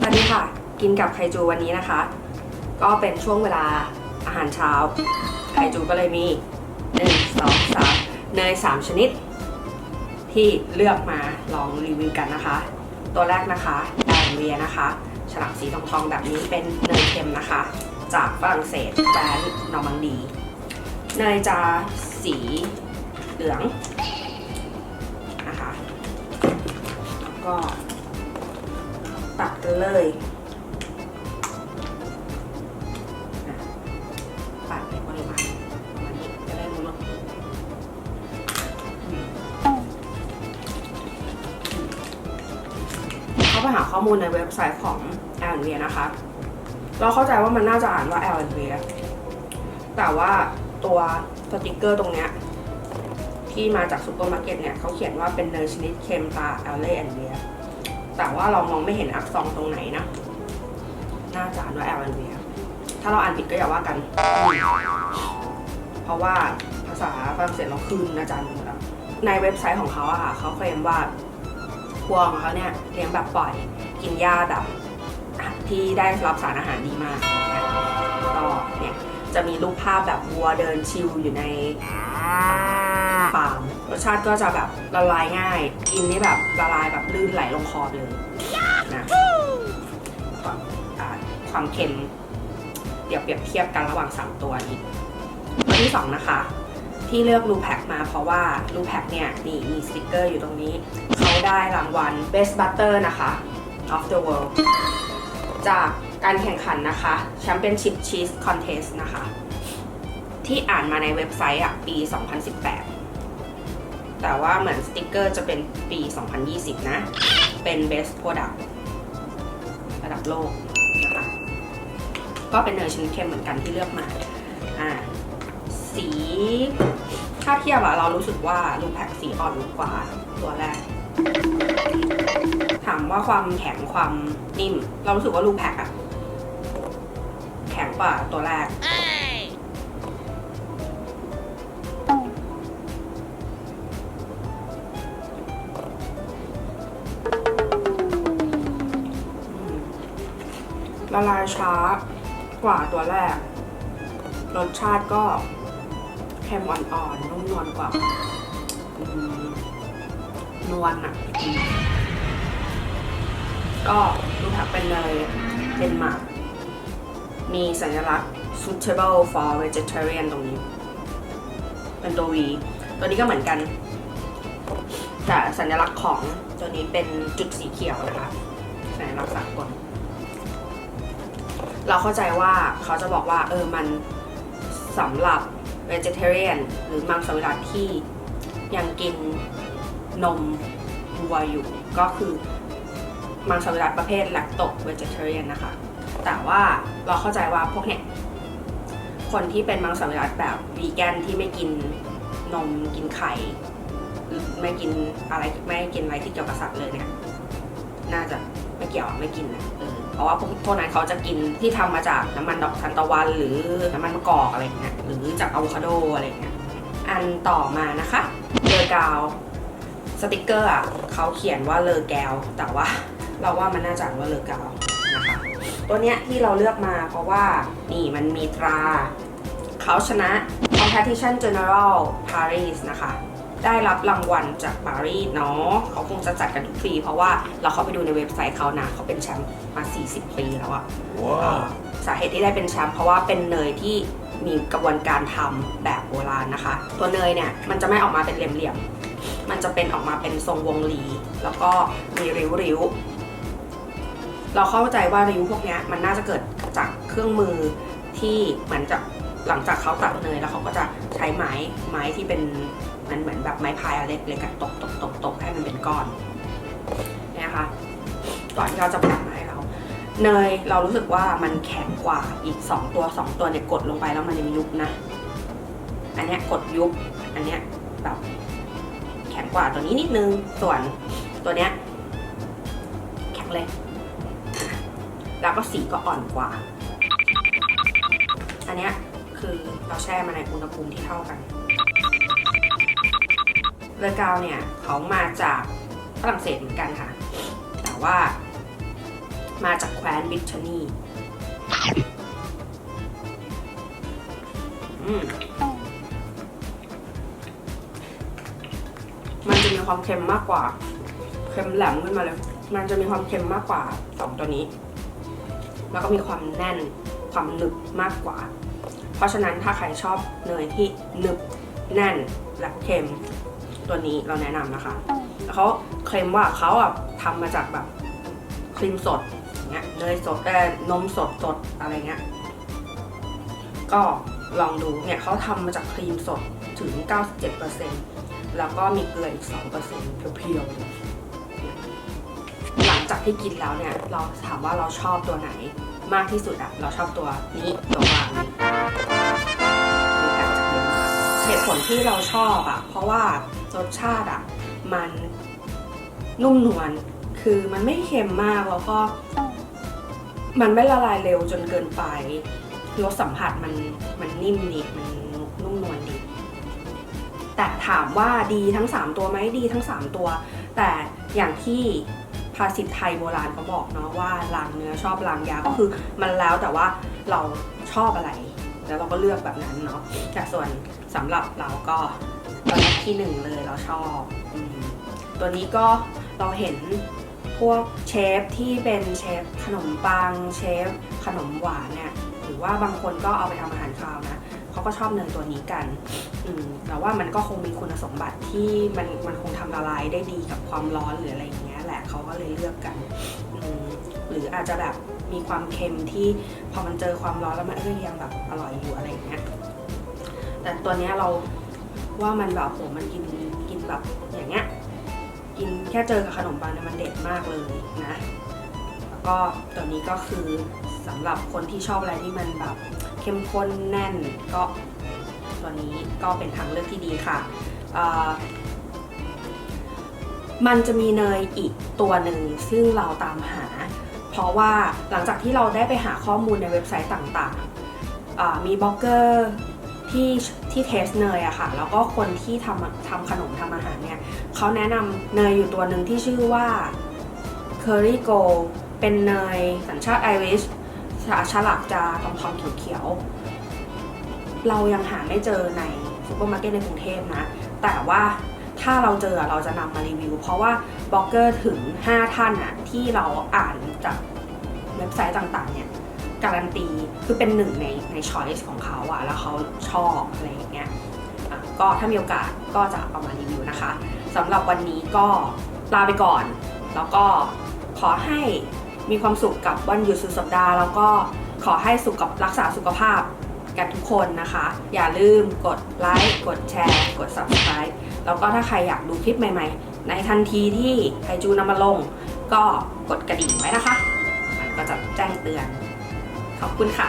สวัสดีค่ะ กินกับไคจูวันนี้นะคะ ก็เป็นช่วงเวลาอาหารเช้า ไคจูก็เลยมี 1 2 3 เนย 3 ชนิด ที่เลือกมาลองรีวิวกันนะคะ ตัวแรกนะคะแอนเวียนะคะ ฉลากสีทองทองแบบนี้เป็นเนยเค็มนะคะ จากฝรั่งเศสแบรนด์นอร์มังดี เนยจะสีเหลือง ก็ตัดกันเลยปัดในปริมาณประมาณนี้จะได้รู้รสเข้าไปหาข้อมูลในเว็บไซต์ของ a l เ v ียนะคะ เราเข้าใจว่ามันน่าจะอ่านว่า a l เ v ียแต่ว่าตัวสติกเกอร์ตรงเนี้ย ที่มาจากซูเปอร์มาร์เก็ตเนี่ยเขาเขียนว่าเป็นเนยชนิดเค็มตา a l เ v เ v ียแต่ว่าเรามองไม่เห็นอักษรตรงไหนนะ น่าจะอ่านว่าแอลแอนเวียถ้าเราอ่านผิดก็อย่าว่ากัน เพราะว่าภาษาฝรั่งเศสเราคืนอาจารย์หมดแล้วในเว็บไซต์ของเขาอะค่ะเขาเคลมว่าวัวของเขาเนี่ยเลี้ยงแบบปล่อยกินหญ้าแบบที่ได้รับสารอาหารดีมากก็เนี่ย จะมีรูปภาพแบบวัวเดินชิลอยู่ในฟาร์มรสชาติก็จะแบบละลายง่าย กินนี่แบบละลายแบบลื่นไหลลงคอไปเลยนะความอ่าความเค็ม เดี๋ยวเปรียบเทียบกันระหว่าง 3 ตัวนี้ตัวที่2นะคะที่เลือกลูแพ็กมาเพราะว่าลูแพ็กเนี่ยนี่มีสติกเกอร์อยู่ตรงนี้ เขาได้รางวัล Best Butter นะคะ of the World จาก การแข่งขันนะคะ Championship Cheese Contest นะคะ ที่อ่านมาในเว็บไซต์อะปี 2018 แต่ว่าเหมือนสติกเกอร์จะเป็นปี 2020 นะ เป็น Best Product ระดับโลกนะคะก็เป็นเนยชนิดเค็มเหมือนกันที่เลือกมาอ่าสีถ้าเทียบอะเรารู้สึกว่าลูแพ็กสีอ่อนกว่าตัวแรก ถามว่าความแข็งความนิ่ม เรารู้สึกว่าลูแพ็กอะ กว่าตัวแรก ละลายช้ากว่าตัวแรก รสชาติก็เค็มอ่อนๆนุ่มนวลกว่าอืมนวลอะอืมก็ดูถักเป็นเลยเดนมาร์ก มีสัญลักษณ์ suitable for vegetarian ตรงนี้ เป็นตัว V ตัวนี้ก็เหมือนกัน แต่สัญลักษณ์ของตัวนี้เป็นจุดสีเขียวนะคะสัญลักษณ์สากลเราเข้าใจว่าเขาจะบอกว่าเออมันสำหรับ vegetarian หรือมังสวิรัติที่ยังกินนมวัวอยู่ ก็คือมังสวิรัติประเภท lacto vegetarian นะคะ แต่ว่าเราเข้าใจว่าพวกเนี้ยคนที่เป็นมังสวิรัติแบบวีแกนที่ไม่กินนมกินไข่หรือไม่กินอะไรไม่กินอะไรที่เกี่ยวกับสัตว์เลยเนี่ยน่าจะไม่เกี่ยวไม่กินนะเพราะว่าพวกพวกนั้นเขาจะกินที่ทำมาจากน้ำมันดอกทานตะวัน หรือน้ำมันมะกอกอะไรเงี้ยหรือจากอะโวคาโดอะไรเงี้ยอันต่อมานะคะเลอกาวสติกเกอร์อะเขาเขียนว่าเลอแกวแต่ว่า เราว่ามันน่าจะอ่านว่าเลอกาวนะคะ ตัวเนี้ยที่เราเลือกมาเพราะว่านี่มันมีตราเขาชนะ Competition General Paris นะคะ ได้รับรางวัลจากปารีสเนาะเขาคงจะจัดกันทุกปีเพราะว่าเราเข้าไปดูในเว็บไซต์เขานะเขาเป็นแชมป์มา 40 ปีแล้วอะอ่าสาเหตุที่ได้เป็นแชมป์เพราะว่าเป็นเนยที่มีกระบวนการทำแบบโบราณนะคะ ตัวเนยเนี่ยมันจะไม่ออกมาเป็นเหลี่ยมๆมันจะเป็นออกมาเป็นทรงวงรี แล้วก็มีริ้วๆ เราเข้าใจว่าริ้วพวกนี้มันน่าจะเกิดจากเครื่องมือที่เหมือนจะหลังจากเขาตัดเนยแล้วเขาก็จะใช้ไม้ไม้ที่เป็นมันเหมือนแบบไม้พายอเล็กๆอะตบตบตบตบให้มันเป็นก้อนเนี่ยนะคะก่อนที่เราจะปัดมาให้เราเนยเรารู้สึกว่ามันแข็งกว่าอีก 2 ตัว 2 ตัวเนี่ยกดลงไปแล้วมันยังยุบนะ อันเนี้ยกดยุบอันเนี้ยแบบแข็งกว่าตัวนี้นิดนึงส่วนตัวเนี้ยแข็งเลย ก็สีก็อ่อนกว่า อันเนี้ยคือเราแช่มาในอุณหภูมิที่เท่ากันเลอกาวเนี่ยเขามาจากฝรั่งเศสเหมือนกันค่ะ แต่ว่ามาจากแคว้นบริเตนนีอืมมันจะมีความเค็มมากกว่า เค็มแหลมขึ้นมาเลย มันจะมีความเค็มมากกว่าสองตัวนี้ แล้วก็มีความแน่นความหนึบมากกว่า เพราะฉะนั้นถ้าใครชอบเนยที่หนึบแน่นและเค็มตัวนี้เราแนะนำนะคะแล้วเขาเคลมว่าเขาอะทำมาจากแบบครีมสดเงี้ยเนยสดเอ่อนมสดสดอะไรเงี้ยก็ลองดูเนี่ยเขาทำมาจากครีมสดถึง 97%แล้วก็มีเกลืออีก 2%เพียวๆเลยหลัง จากที่กินแล้วเนี่ย เราถามว่าเราชอบตัวไหนมากที่สุดอะเราชอบตัวนี้ตัวกลางนี้มีแพ็คจากเดนมากเหตุผลที่เราชอบอะเพราะว่ารสชาติอะมันนุ่มนวลคือมันไม่เค็มมากแล้วก็ มันไม่ละลายเร็วจนเกินไปรสสัมผัสมันมันนิ่มดีมันนุ่มนวลดี แต่ถามว่าดีทั้ง 3 ตัวไหมดีทั้ง 3 ตัว แต่อย่างที่ ภาษิตไทยโบราณเขาบอกเนาะว่าลางเนื้อชอบลางยาก็คือมันแล้วแต่ว่าเราชอบอะไร แล้วเราก็เลือกแบบนั้นเนาะแต่ส่วนสำหรับเราก็ตัวนี้ที่หนึ่งเลยเราชอบอตัวนี้ก็เราเห็นพวกเชฟที่เป็นเชฟขนมปังเชฟขนมหวานเนี่ยหรือว่าบางคนก็เอาไปทำอาหารคาวนะ เขาก็ชอบเนยตัวนี้กันแต่ว่ามันก็คงมีคุณสมบัติที่มันมันคงทำละลายได้ดีกับความร้อนหรืออะไรอย่างเงี้ยแหละเขาก็เลยเลือกกัน หรืออาจจะแบบมีความเค็มที่พอมันเจอความร้อนแล้วมันก็ยังแบบอร่อยอยู่อะไรอย่างเงี้ย แต่ตัวเนี้ยเราว่ามันแบบโหมันกินกินแบบอย่างเงี้ยกินแค่เจอกับขนมปังเนี่ยมันเด็ดมากเลยนะ แล้วก็ตัวนี้ก็คือ สำหรับคนที่ชอบอะไรที่มันแบบเข้มข้นแน่นก็ตัวนี้ก็เป็นทางเลือกที่ดีค่ะมันจะมีเนยอีกตัวหนึ่งซึ่งเราตามหา เพราะว่าหลังจากที่เราได้ไปหาข้อมูลในเว็บไซต์ต่างๆ มีบล็อกเกอร์ที่ที่เทสเนยอะค่ะ แล้วก็คนที่ทำทำขนมทำอาหารเนี่ยเขาแนะนำเนยอยู่ตัวหนึ่งที่ชื่อว่า Curry Go เป็นเนยสัญชาติไอริช ฉลากจะทองทองๆเขียว เรายังหาไม่เจอในซูเปอร์มาร์เก็ตในกรุงเทพนะ แต่ว่าถ้าเราเจอเราจะนำมารีวิว เพราะว่าบล็อกเกอร์ถึง 5 ท่านอะที่เราอ่านจากเว็บไซต์ต่างๆ เนี่ยการันตีคือเป็นหนึ่งในในช้อยส์ของเขาอะแล้วเขาชอบอะไรอย่างเงี้ยก็ถ้ามีโอกาสก็จะเอามารีวิวนะคะสำหรับวันนี้ก็ลาไปก่อน แล้วก็ขอให้ มีความสุขกับวันหยุดสุดสัปดาห์ แล้วก็ขอให้สุขกับรักษาสุขภาพกันทุกคนนะคะ อย่าลืมกดไลค์กดแชร์กด subscribe แล้วก็ถ้าใครอยากดูคลิปใหม่ๆ ในทันทีที่ไคจูนำมาลง ก็กดกระดิ่งไว้นะคะ มันก็จะแจ้งเตือน ขอบคุณค่ะ